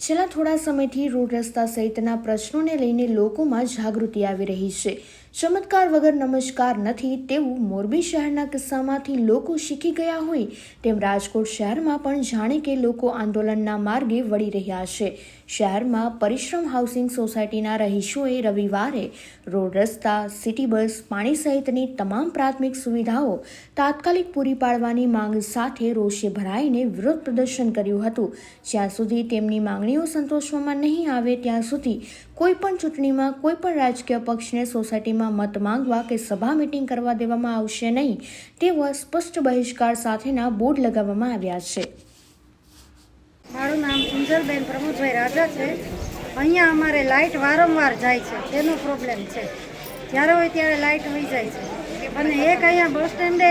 છેલ્લા થોડા સમયથી રોડ રસ્તા સહિતના પ્રશ્નોને લઈને લોકોમાં જાગૃતિ આવી રહી છે. ચમત્કાર વગર નમસ્કાર નથી તેવું મોરબી શહેરના કિસ્સામાંથી લોકો શીખી ગયા હોય તેમ રાજકોટ શહેરમાં પણ જાણે કે લોકો આંદોલનના માર્ગે વળી રહ્યા છે. શહેરમાં પરિશ્રમ હાઉસિંગ સોસાયટીના રહીશોએ રવિવારે રોડ રસ્તા, સિટી બસ, પાણી સહિતની તમામ પ્રાથમિક સુવિધાઓ તાત્કાલિક પૂરી પાડવાની માંગ સાથે રોષે ભરાઈને વિરોધ પ્રદર્શન કર્યું હતું. જ્યાં સુધી તેમની માંગણીઓ સંતોષવામાં નહીં આવે ત્યાં સુધી કોઈ પણ ચૂંટણીમાં કોઈ પણ રાજકીય પક્ષને સોસાયટીમાં મત માંગવા કે સભા મિટિંગ કરવા દેવામાં આવશે નહીં તેવા સ્પષ્ટ બહિષ્કાર સાથેના બોર્ડ લગાવવામાં આવ્યા છે. મારું નામ સુંજલબેન પ્રમોદભાઈ રાજા છે. અહીંયા અમારે લાઇટ વારંવાર જાય છે. તેનો પ્રોબ્લેમ છે. જ્યારે હોય ત્યારે લાઇટ વહી જાય છે. અને એક અહીંયા બસ સ્ટેન્ડે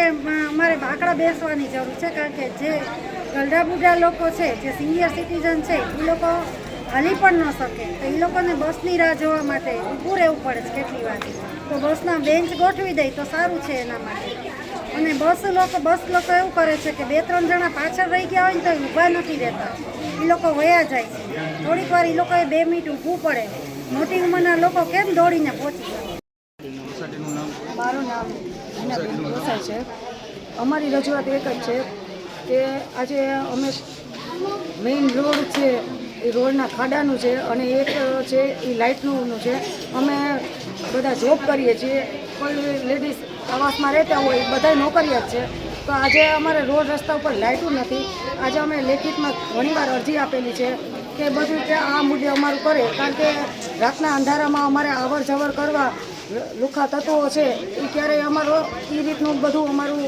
અમારે બાકડા બેસવાની જરૂર છે, કારણ કે જે બુઢા લોકો છે, જે સિનિયર સિટીઝન છે, એ લોકો હાલી પણ ન શકે. તો એ લોકોને બસની રાહ જોવા માટે ઊભું રહેવું પડે છે, કેટલી વાર. તો બસના બેન્ચ ગોઠવી દે તો સારું છે એના માટે. અને બસ લોકો બસ લોકો એવું કરે છે કે બે, ત્રણ જણા પાછળ રહી ગયા હોય ને તો ઊભા નથી રહેતા. એ લોકો વયા જાય છે. થોડીક વાર એ લોકોએ બે મિનિટ ઊભું પડે. મોટી ઉંમરના લોકો કેમ દોડીને પહોંચી જાય? મારું નામ હિનાબેન છે. અમારી રજૂઆત એક જ છે કે આજે અમે મેઇન રોડ છે, એ રોડના ખાડાનું છે અને એક છે એ લાઇટનું છે. અમે બધા જોબ કરીએ છીએ. કોઈ લેડીઝ આવાસમાં રહેતા હોય બધા નોકરિયાત છે. તો આજે અમારે રોડ રસ્તા ઉપર લાઇટું નથી. આજે અમે લેખિતમાં ઘણીવાર અરજી આપેલી છે કે બધું કે આ મુદ્દે અમારું કરે. કારણ કે રાતના અંધારામાં અમારે અવર જવર કરવા લુખા તત્વો છે, એ ક્યારેય અમારો, એ રીતનું બધું અમારું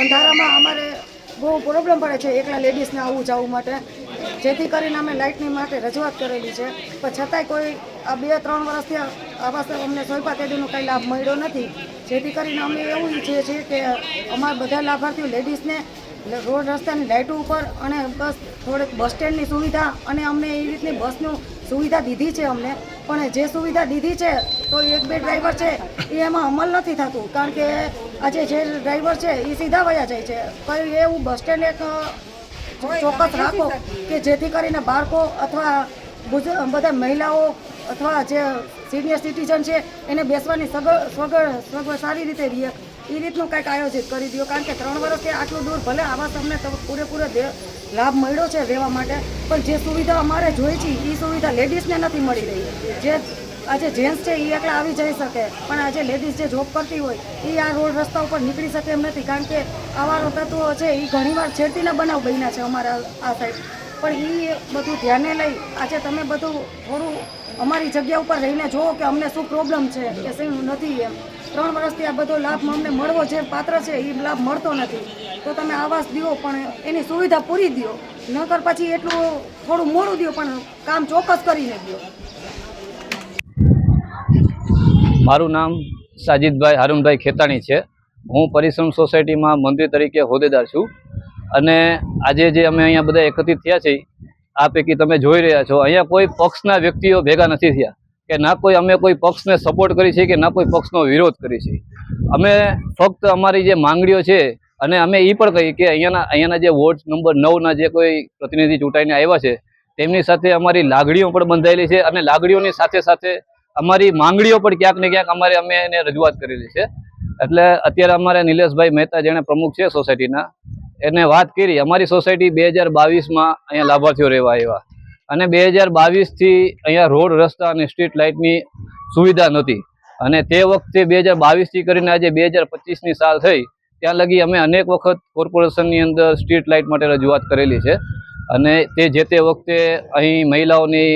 અંધારામાં અમારે બહુ પ્રોબ્લેમ પડે છે એકલા લેડીઝને આવું જવું માટે. જેથી કરીને અમે લાઇટની માટે રજૂઆત કરેલી છે. પણ છતાંય કોઈ આ બે ત્રણ વર્ષથી આવાસ અમને સોયપા તેદીનો કંઈ લાભ મળ્યો નથી. જેથી કરીને અમે એવું ઈચ્છીએ છીએ કે અમારા બધા લાભાર્થીઓ લેડીઝને રોડ રસ્તાની લાઇટો ઉપર અને બસ થોડીક બસ સ્ટેન્ડની સુવિધા અને અમને એવી રીતની બસનું સુવિધા દીધી છે અમને. પણ જે સુવિધા દીધી છે, તો એક બે ડ્રાઈવર છે, એ એમાં અમલ નથી થતું. કારણ કે આજે જે ડ્રાઈવર છે, એ સીધા વયા જાય છે. કઈ એવું બસ સ્ટેન્ડ એક ચોક્કસ રાખો કે જેથી કરીને બાળકો અથવા બધા મહિલાઓ અથવા જે સિનિયર સિટીઝન છે એને બેસવાની સગવડ સગવડ સારી રીતે રહે એ રીતનું કંઈક આયોજિત કરી દો કારણ કે ત્રણ વર્ષથી આટલું દૂર ભલે આવા તમને પૂરેપૂરો લાભ મળ્યો છે રહેવા માટે પણ જે સુવિધા અમારે જોઈ છે એ સુવિધા લેડીઝને નથી મળી રહી. જે આજે જેન્ટ્સ છે એ એકલા આવી જઈ શકે, પણ આજે લેડીઝ જે જોબ કરતી હોય એ આ રોડ રસ્તા ઉપર નીકળી શકે એમ નથી, કારણ કે આવા તત્વો છે એ ઘણીવાર છેડતીના બનાવ બન્યા છે અમારા આ સાઈડ. પણ એ બધું ધ્યાને લઈ, આજે તમે બધું થોડું અમારી જગ્યા ઉપર રહીને જુઓ કે અમને શું પ્રોબ્લેમ છે, કે શું નથી એમ. ત્રણ વર્ષથી આ બધો લાભ અમને મળવો જે પાત્ર છે એ લાભ મળતો નથી. તો તમે આવાસ દો પણ એની સુવિધા પૂરી દો નકર પછી એટલું થોડું મોડું દો પણ કામ ચોક્કસ કરીને દો મારું નામ સાજિદભાઈ હારૂનભાઈ ખેતાણી છે. હું પરિશ્રમ સોસાયટીમાં મંત્રી તરીકે હોદ્દેદાર છું. અને આજે જે અમે અહીંયા બધા એકત્રિત થયા છીએ, આ પૈકી તમે જોઈ રહ્યા છો, અહીંયા કોઈ પક્ષના વ્યક્તિઓ ભેગા નથી થયા. કે ના કોઈ અમે કોઈ પક્ષને સપોર્ટ કરી છે કે ના કોઈ પક્ષનો વિરોધ કરી છે. અમે ફક્ત અમારી જે માંગણીઓ છે, અને અમે એ પણ કહી કે અહીંયાના અહીંયાના જે વોર્ડ નંબર નવના જે કોઈ પ્રતિનિધિ ચૂંટાઈને આવ્યા છે, તેમની સાથે અમારી લાગણીઓ પણ બંધાયેલી છે અને લાગણીઓની સાથે સાથે અમારી માંગણીઓ પણ ક્યાંક ને ક્યાંક અમારે અમે એને રજૂઆત કરેલી છે. એટલે અત્યારે અમારે નિલેશભાઈ મહેતા જેણે પ્રમુખ છે સોસાયટીના, એને વાત કરી. અમારી સોસાયટી બે હજાર બાવીસમાં અહીંયા લાભાર્થીઓ રહેવા આવ્યા. અને બે હજાર બાવીસથી અહીંયા રોડ, રસ્તા અને સ્ટ્રીટ લાઇટની સુવિધા નહોતી. અને તે વખતે બે હજાર બાવીસથી કરીને આજે બે હજાર પચીસની સાલ થઈ, ત્યાં લગી અમે અનેક વખત કોર્પોરેશનની અંદર સ્ટ્રીટ લાઇટ માટે રજૂઆત કરેલી છે. અને તે જે તે વખતે અહીં મહિલાઓની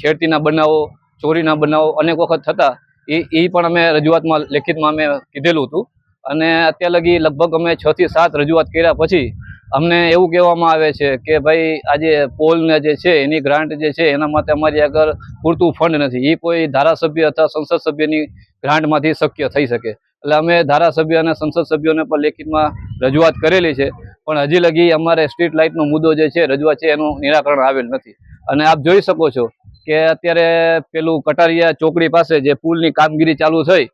છેડતીના બનાવો ચોરીના બનાવો અનેક વખત થતા એ એ પણ અમે રજૂઆતમાં, લેખિતમાં અમે કીધેલું હતું. અને અત્યાર લગી લગભગ અમે છ થી સાત રજૂઆત કર્યા પછી અમને એવું કહેવામાં આવે છે કે ભાઈ આજે પોલને જે છે, એની ગ્રાન્ટ જે છે, એના માટે અમારી આગળ પૂરતું ફંડ નથી. એ કોઈ ધારાસભ્ય અથવા સંસદ સભ્યની ગ્રાન્ટમાંથી શક્ય થઈ શકે. એટલે અમે ધારાસભ્ય અને સંસદ સભ્યોને પણ લેખિતમાં રજૂઆત કરેલી છે. પણ હજી લગી અમારે સ્ટ્રીટ લાઇટનો મુદ્દો જે છે, રજૂઆત છે, એનું નિરાકરણ આવેલ નથી. અને આપ જોઈ શકો છો કે અત્યારે પેલું કટારિયા ચોકડી પાસે જે પુલની કામગીરી ચાલુ થઈ,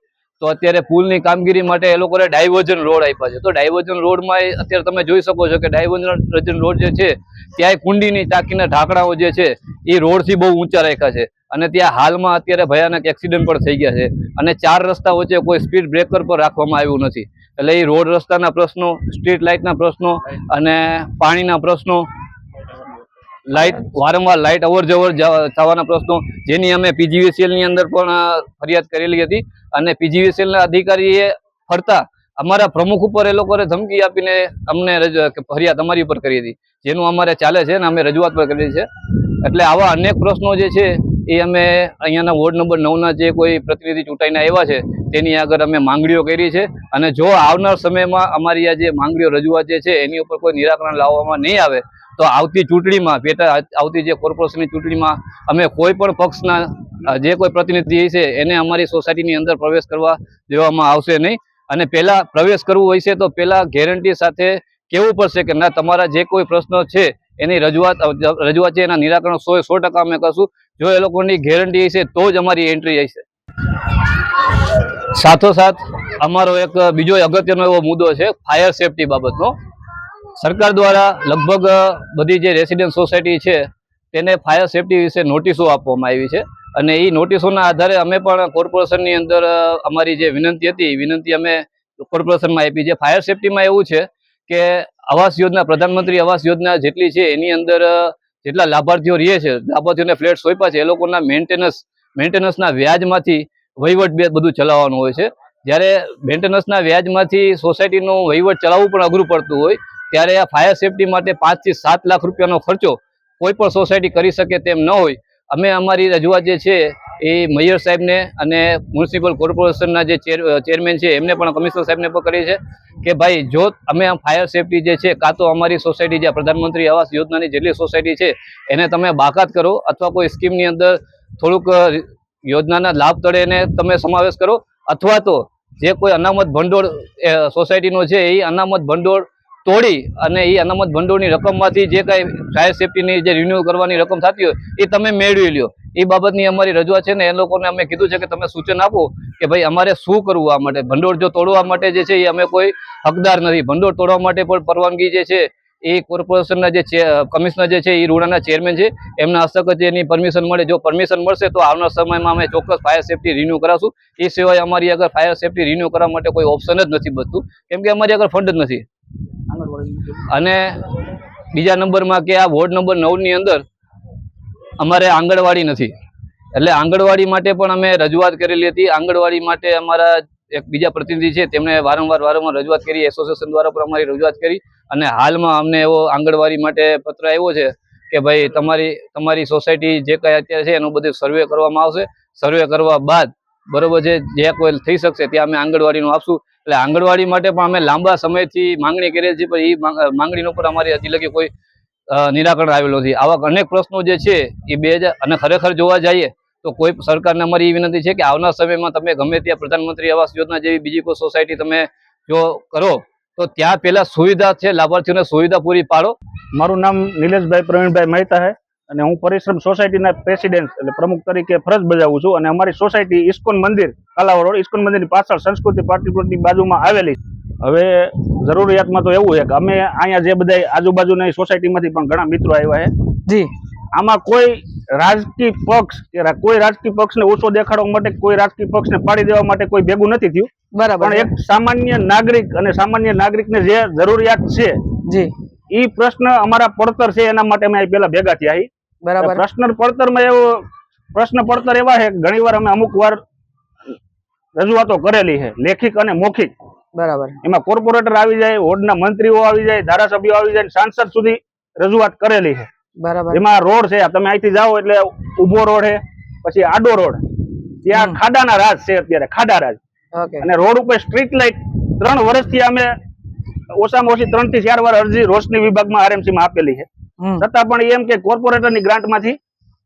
તો અત્યારે પુલની કામગીરી માટે એ લોકોએ ડાયવર્જન રોડ આપ્યા છે. તો ડાયવર્જન રોડમાં અત્યારે તમે જોઈ શકો છો કે ડાયવર્જન રોડ જે છે, ત્યાંય કુંડીની ટાંકીના ઢાંકણાઓ જે છે, એ રોડથી બહુ ઊંચા રાખ્યા છે. અને ત્યાં હાલમાં અત્યારે ભયાનક એક્સિડન્ટ પણ થઈ ગયા છે. અને ચાર રસ્તા વચ્ચે કોઈ સ્પીડ બ્રેકર પણ રાખવામાં આવ્યું નથી. એટલે એ રોડ રસ્તાના પ્રશ્નો સ્ટ્રીટ લાઇટના પ્રશ્નો અને પાણીના પ્રશ્નો લાઇટ વારંવાર લાઇટ અવર જવર થવાના પ્રશ્નો, જેની અમે PGVCL ની અંદર પણ ફરિયાદ કરેલી હતી. અને PGVCL ના અધિકારીએ ફરતા અમારા પ્રમુખ ઉપર એ લોકોએ ધમકી આપીને અમને ફરિયાદ અમારી ઉપર કરી હતી. જેનું અમારે ચાલે છે અને અમે રજૂઆત પણ કરી છે. એટલે આવા અનેક પ્રશ્નો જે છે, એ અમે અહીંયાના વોર્ડ નંબર નવના જે કોઈ પ્રતિનિધિ ચૂંટાઈને આવ્યા છે, તેની આગળ અમે માંગણીઓ કરી છે. અને જો આવનાર સમયમાં અમારી આ જે માંગણીઓ રજૂઆત જે છે, એની ઉપર કોઈ નિરાકરણ લાવવામાં નહીં આવે તો આવતી ચૂંટણીમાં, પેટા આવતી જે કોર્પોરેશનની ચૂંટણીમાં અમે કોઈ પણ પક્ષના જે કોઈ પ્રતિનિધિ છે એને અમારી સોસાયટીની અંદર પ્રવેશ કરવા દેવામાં આવશે નહીં. અને પહેલાં પ્રવેશ કરવું હોય છે, તો પહેલા ગેરંટી સાથે કહેવું પડશે કે ના, તમારા જે કોઈ પ્રશ્નો છે, એની રજૂઆત રજૂઆત છે, એના નિરાકરણ સો સો ટકા અમે કરશું. જો એ લોકોની ગેરંટી હશે, તો જ અમારી એન્ટ્રી હશે. સાથોસાથ, અમારો એક બીજો અગત્યનો એવો મુદ્દો છે ફાયર સેફટી બાબતનો. સરકાર દ્વારા લગભગ બધી જે રેસિડેન્ટ સોસાયટી છે, તેને ફાયર સેફટી વિશે નોટિસો આપવામાં આવી છે. અને એ નોટિસોના આધારે અમે પણ કોર્પોરેશનની અંદર અમારી જે વિનંતી હતી વિનંતી અમે કોર્પોરેશનમાં આપી છે. ફાયર સેફટીમાં એવું છે કે આવાસ યોજના, પ્રધાનમંત્રી આવાસ યોજના જેટલી છે, એની અંદર જેટલા લાભાર્થીઓ રહે છે, લાભાર્થીઓને ફ્લેટ સોંપ્યા છે, એ લોકોના મેન્ટેનન્સ મેન્ટેનન્સના વ્યાજમાંથી વહીવટ બે બધું ચલાવવાનું હોય છે. જ્યારે મેન્ટેનન્સના વ્યાજમાંથી સોસાયટીનું વહીવટ ચલાવવું પણ અઘરું પડતું હોય ત્યારે આ ફાયર સેફટી માટે પાંચથી સાત લાખ રૂપિયાનો ખર્ચો કોઈ પણ સોસાયટી કરી શકે તેમ ન હોય. અમે અમારી રજૂઆત જે છે એ મેયર સાહેબને અને મ્યુનિસિપલ કોર્પોરેશનના જે ચેર ચેરમેન છે, એમને પણ કમિશનર સાહેબને પણ કરી છે કે ભાઈ, જો અમે આ ફાયર સેફટી જે છે, કાં તો અમારી સોસાયટી જે પ્રધાનમંત્રી આવાસ યોજનાની જેટલી સોસાયટી છે, એને તમે બાકાત કરો અથવા કોઈ સ્કીમની અંદર થોડુંક યોજનાના લાભ તળે એને તમે સમાવેશ કરો અથવા તો જે કોઈ અનામત ભંડોળ સોસાયટીનો છે એ અનામત ભંડોળ તોડી અને એ અનામત ભંડોળની રકમમાંથી જે કાંઈ ફાયર સેફ્ટીની જે રિન્યૂ કરવાની રકમ થતી હોય એ તમે મેળવી લ્યો. એ બાબતની અમારી રજૂઆત છે ને એ લોકોને અમે કીધું છે કે તમે સૂચન આપો કે ભાઈ અમારે શું કરવું આ માટે? ભંડોળ જો તોડવા માટે જે છે એ અમે કોઈ હકદાર નથી. ભંડોળ તોડવા માટે પણ પરવાનગી જે છે એ કોર્પોરેશનના જે કમિશનર જે છે એ રૂડાના ચેરમેન છે. એમના હસ્તક જ એની પરમિશન મળે. જો પરમિશન મળશે તો આવનાર સમયમાં અમે ચોક્કસ ફાયર સેફટી રિન્યુ કરાવશું. એ સિવાય અમારી આગળ ફાયર સેફટી રિન્યુ કરવા માટે કોઈ ઓપ્શન જ નથી બચતું કેમ કે અમારી આગળ ફંડ જ નથી. અને બીજા નંબરમાં કે આ વોર્ડ નંબર નવની અંદર અમારે આંગણવાડી નથી. એટલે આંગણવાડી માટે પણ અમે રજૂઆત કરેલી હતી. આંગણવાડી માટે અમારા એક બીજા પ્રતિનિધિ છે, તેમણે વારંવાર વારંવાર રજૂઆત કરી, એસોસિએશન દ્વારા પણ અમારી રજૂઆત કરી અને હાલમાં અમને એવો આંગણવાડી માટે પત્ર આવ્યો છે કે ભાઈ તમારી તમારી સોસાયટી જે કાંઈ અત્યારે છે એનો બધું સર્વે કરવામાં આવશે. સર્વે કરવા બાદ બરોબર છે, જે કોઈ થઈ શકશે ત્યાં અમે આંગણવાડીનું આપશું. એટલે આંગણવાડી માટે પણ અમે લાંબા સમયથી માંગણી કરીએ છીએ, પણ એ માંગણીનો પણ અમારી હજી લગી કોઈ નિરાકરણ આવેલું નથી. આવા અનેક પ્રશ્નો જે છે એ બે અને ખરેખર જોવા જઈએ, તો કોઈ સરકારને અમારી એ વિનંતી છે કે આવનાર સમયમાં તમે ગમે ત્યાં પ્રધાનમંત્રી આવાસ યોજના જેવી બીજી કોઈ સોસાયટી તમે જો કરો, તો ત્યાં પહેલાં સુવિધા છે, લાભાર્થીઓને સુવિધા પૂરી પાડો. મારું નામ નિલેશભાઈ, પ્રવીણભાઈ મહેતા છે અને હું પરિશ્રમ સોસાયટીના પ્રેસિડેન્ટ એટલે પ્રમુખ તરીકે ફરજ બજાવું છું અને અમારી સોસાયટી ઇસ્કોન મંદિર કાલાવા રોડ ઇસ્કોન મંદિરની પાછળ સંસ્કૃતિ પાર્ટી પ્લોટની બાજુમાં આવેલી હવે જરૂરિયાતમાં તો એવું છે કે અમે અહીંયા જે બધા આજુબાજુના સોસાયટીમાંથી પણ ઘણા મિત્રો આવ્યા છે. જી. આમાં કોઈ રાજકીય પક્ષ કે કોઈ રાજકીય પક્ષને ઓછો દેખાડવા માટે કોઈ રાજકીય પક્ષને પાડી દેવા માટે કોઈ ભેગું નથી થયું. બરાબર. પણ એક સામાન્ય નાગરિક અને સામાન્ય નાગરિકને જે જરૂરિયાત છે જી. એ પ્રશ્ન અમારા પડતર છે એના માટે અમે પહેલા ભેગા થયા બરાબર. પ્રશ્ન પડતરમાં એવો પ્રશ્ન પડતર એવા છે ઘણી વાર અમે અમુક વાર રજૂઆતો કરેલી છે લેખિક અને મૌખિક. બરાબર. એમાં કોર્પોરેટર આવી જાય વોર્ડના મંત્રીઓ આવી જાય ધારાસભ્યો આવી જાય સાંસદ સુધી રજૂઆત કરેલી છે. બરાબર. એમાં રોડ છે તમે અહીંથી જાઓ એટલે ઊભો રોડ છે પછી આડો રોડ. ત્યાં. ખાડાના રાજ છે અત્યારે ખાડા રાજ. અને રોડ ઉપર સ્ટ્રીટ લાઇટ ત્રણ વર્ષથી અમે ઓછામાં ઓછી ત્રણથી ચાર વાર અરજી રોશની વિભાગમાં આરએમસી માં આપેલી છે. છતાં પણ એમ કે કોર્પોરેટરની ગ્રાન્ટમાંથી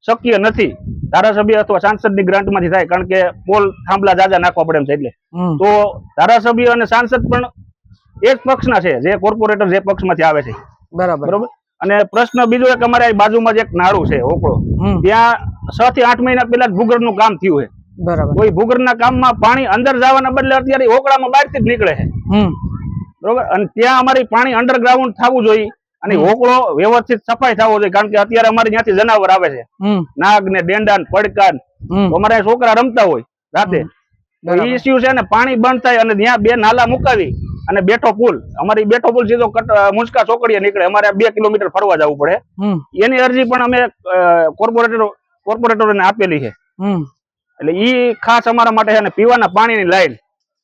શક્ય નથી ધારાસભ્ય અથવા સાંસદની ગ્રાન્ટમાંથી થાય કારણ કે પોલ થાંભલા જાજા નાખવા પડે એમ છે એટલે. તો ધારાસભ્ય અને સાંસદ પણ એ જ પક્ષના છે જે કોર્પોરેટર જે પક્ષમાંથી આવે છે. બરાબર. બરોબર? અને પ્રશ્ન બીજો એક અમારે બાજુમાં જ એક નાળું છે ઓકળો ત્યાં છ થી આઠ મહિના પહેલા જ ભૂગર્ભનું કામ થયું છે. બરાબર. કોઈ ભૂગર્ભના કામમાં પાણી અંદર જવાના બદલે અત્યારે હોકળામાં બહારથી જ નીકળે છે. બરોબર? અને ત્યાં અમારી પાણી અંડરગ્રાઉન્ડ થવું જોઈએ. અને. હોકળો વ્યવસ્થિત સફાઈ થવો જોઈએ કારણ કે અત્યારે અમારે ત્યાંથી જનાવર આવે છે. નાગ ને ડેંડા ને પડકા ને. અમારે છોકરા રમતા હોય રાતે. ઇસ્યુ છે ને પાણી બંધ થાય અને ત્યાં બે નાલા મુકાવી અને બેઠો પુલ. અમારી બેઠો પુલ સીધો મુંજકા ચોકડીએ નીકળે. અમારે બે કિલોમીટર ફરવા જવું પડે. એની અરજી પણ અમે કોર્પોરેટર કોર્પોરેટરોને આપેલી છે. એટલે ઈ ખાસ અમારા માટે છે ને પીવાના પાણીની લાઈન.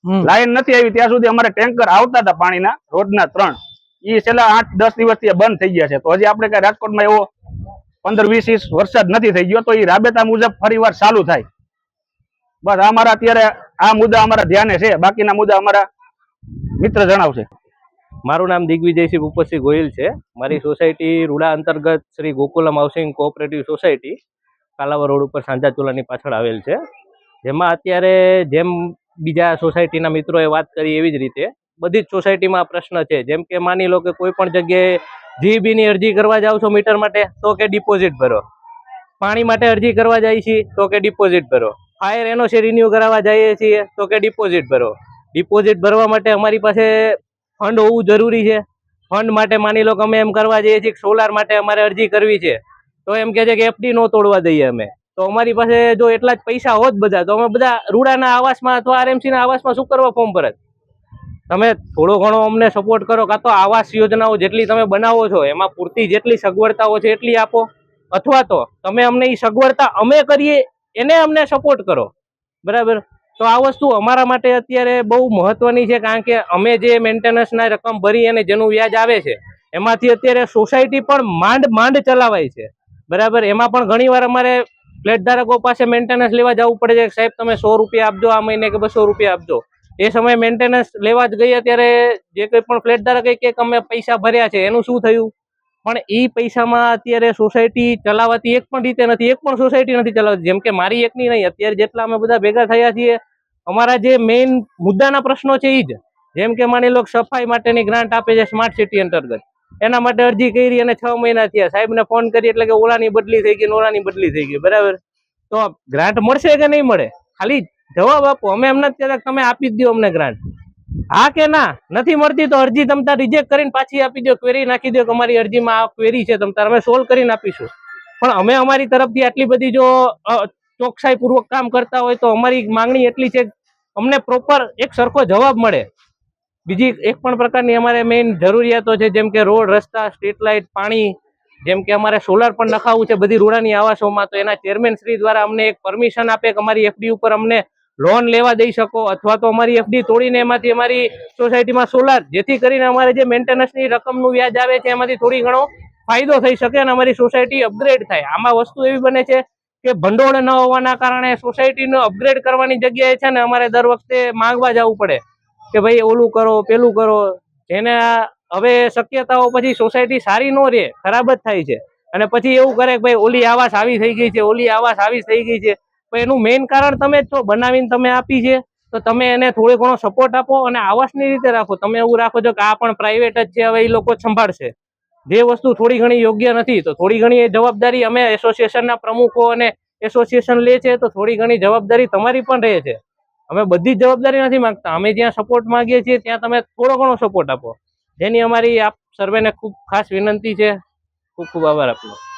લાઇન લાઈન નથી આવી. ત્યાં સુધી અમારે ટેન્કર આવતા હતા પાણીના રોજના ત્રણ. ઈ છેલ્લા આઠ, દસ દિવસથી બંધ થઈ ગયા છે. તો હજી આપણે કઈ રાજકોટમાં એવો પંદર, વીસ ઇંચ વરસાદ નથી થઈ ગયો, તો એ રાબેતા મુજબ ફરીવાર ચાલુ થાય. બસ અમારા અત્યારે આ મુદ્દા અમારા ધ્યાને છે, બાકીના મુદ્દા અમારા મિત્ર જણાવશે. મારું નામ દિગ્વિજયસિંહ ઉપસ્થિત ગોહિલ છે. મારી સોસાયટી રૂડા અંતર્ગત Shri Gokulam housing cooperative society Kalavad road ઉપર સાંજા ચોલાની પાછળ આવેલ છે. જેમાં અત્યારે જેમ બીજા સોસાયટીના મિત્રોએ વાત કરી એવી જ રીતે બધી જ સોસાયટીમાં આ પ્રશ્ન છે. જેમ કે માની લો કે કોઈ પણ જગ્યાએ જીબીની અરજી કરવા જાઓ છો મીટર માટે, તો કે ડિપોઝિટ ભરો. પાણી માટે અરજી કરવા જાય છીએ, તો કે ડિપોઝિટ ભરો. ફાયર એનઓસી રિન્યુ કરાવવા જઈએ છીએ, તો કે ડિપોઝિટ ભરો. ડિપોઝિટ ભરવા માટે અમારી પાસે ફંડ હોવું જરૂરી છે. ફંડ માટે માની લો કે અમે એમ કરવા જઈએ છીએ સોલાર માટે અમારે અરજી કરવી છે. તો એમ કહે છે કે એફડી નો તોડવા દઈએ અમે. તો અમારી પાસે જો એટલા જ પૈસા હોત બધા, તો અમે બધા રૂડાના આવાસમાં અથવા આરએમસીના આવાસમાં શું કરવા ફોર્મ ભરત? તમે થોડો ઘણો અમને સપોર્ટ કરો કાં તો આવાસ યોજનાઓ જેટલી તમે બનાવો છો, એમાં પૂરતી જેટલી સગવડતાઓ છે એટલી આપો. અથવા તો તમે અમને એ સગવડતા અમે કરીએ, એને અમને સપોર્ટ કરો. બરાબર? તો આ વસ્તુ અમારા માટે અત્યારે બહુ મહત્વની છે, કારણ કે અમે જે મેન્ટેનન્સના રકમ ભરી અને જેનું વ્યાજ આવે છે, એમાંથી અત્યારે સોસાયટી પણ માંડ માંડ ચલાવાય છે. બરાબર? એમાં પણ ઘણીવાર અમારે ફ્લેટ ધારકો પાસે મેન્ટેનન્સ લેવા જવું પડે છે સાહેબ તમે સો રૂપિયા આપજો આ મહિને કે બસો રૂપિયા આપજો. એ સમયે મેન્ટેનન્સ લેવા જ ગયા ત્યારે જે કોઈ પણ ફ્લેટ ધારક કે અમે પૈસા ભર્યા છે, એનું શું થયું? પણ એ પૈસામાં અત્યારે સોસાયટી ચલાવાતી એક પણ રીતે નથી, એક પણ સોસાયટી નથી ચલાવતી. જેમ કે મારી એકની નહીં, અત્યારે જેટલા અમે બધા ભેગા થયા છીએ, અમારા જે મેઇન મુદ્દાના પ્રશ્નો છે એ જ. જેમ કે માની લો સફાઈ માટેની ગ્રાન્ટ આપે છે સ્માર્ટ સિટી અંતર્ગત. એના માટે અરજી કરી અને છ મહિના થયા. સાહેબને ફોન કરી એટલે કે ઓલાની બદલી થઈ ગઈ ઓલાની બદલી થઈ ગઈ. બરાબર? તો ગ્રાન્ટ મળશે કે નહીં મળે? ખાલી જવાબ આપો. અમે એમને કહેતા તમે આપી જ દો અમને ગ્રાન્ટ હા કે ના? નથી મળતી તો અરજી તમતા રિજેક્ટ કરીને પાછી આપી દો ક્વેરી નાખી દો કે અમારી અરજીમાં આ ક્વેરી છે તમ તાર. અમે સોલ્વ કરીને આપીશું. પણ અમે અમારી તરફથી આટલી બધી જો ચોકસાઈ પૂર્વક કામ કરતા હોય તો અમારી માંગણી એટલી છે, અમને પ્રોપર એક સરખો જવાબ મળે. બીજી એક પણ પ્રકારની અમારે મેઇન જરૂરિયાતો છે, જેમ કે રોડ, રસ્તા સ્ટ્રીટ લાઇટ પાણી, જેમ કે અમારે સોલાર પણ નખાવવું છે બધી રૂડાની આવાસોમાં, તો એના ચેરમેન શ્રી દ્વારા અમને એક પરમિશન આપે કે અમારી એફડી ઉપર અમને લોન લેવા દઈ શકો અથવા તો અમારી એફડી તોડીને એમાંથી અમારી સોસાયટીમાં સોલાર જેથી કરીને અમારે જે મેન્ટેનન્સની રકમનું વ્યાજ આવે છે એમાંથી થોડી ઘણો ફાયદો થઈ શકે અને અમારી સોસાયટી અપગ્રેડ થાય. આમાં વસ્તુ એવી બને છે કે ભંડોળ ન હોવાના કારણે સોસાયટીનો અપગ્રેડ કરવાની જગ્યાએ છે ને અમારે દર વખતે માંગવા જવું પડે કે ભાઈ ઓલું કરો, પેલું કરો. જેને હવે શક્યતાઓ પછી સોસાયટી સારી ન રહે, ખરાબ જ થાય છે. અને પછી એવું કરે કે ભાઈ ઓલી આવાસ આવી થઈ ગઈ છે, ઓલી આવાસ આવી થઈ ગઈ છે. પણ એનું મેઇન કારણ તમે જ છો. બનાવીને તમે આપી છે. તો તમે એને થોડો ઘણો સપોર્ટ આપો અને આવાસની રીતે રાખો. તમે એવું રાખો છો કે આ પણ પ્રાઇવેટ જ છે. હવે એ લોકો સંભાળશે. જે વસ્તુ થોડી ઘણી યોગ્ય નથી, તો થોડી ઘણી એ જવાબદારી અમે એસોસિએશનના પ્રમુખો અને એસોસિએશન લે છે, તો થોડી ઘણી જવાબદારી તમારી પણ રહે છે. અમે બધી જ જવાબદારી નથી માંગતા. અમે જ્યાં સપોર્ટ માંગીએ છીએ, ત્યાં તમે થોડો ઘણો સપોર્ટ આપો. જેની અમારી આપ સર્વેને ખૂબ ખાસ વિનંતી છે. ખૂબ ખૂબ આભાર આપનો.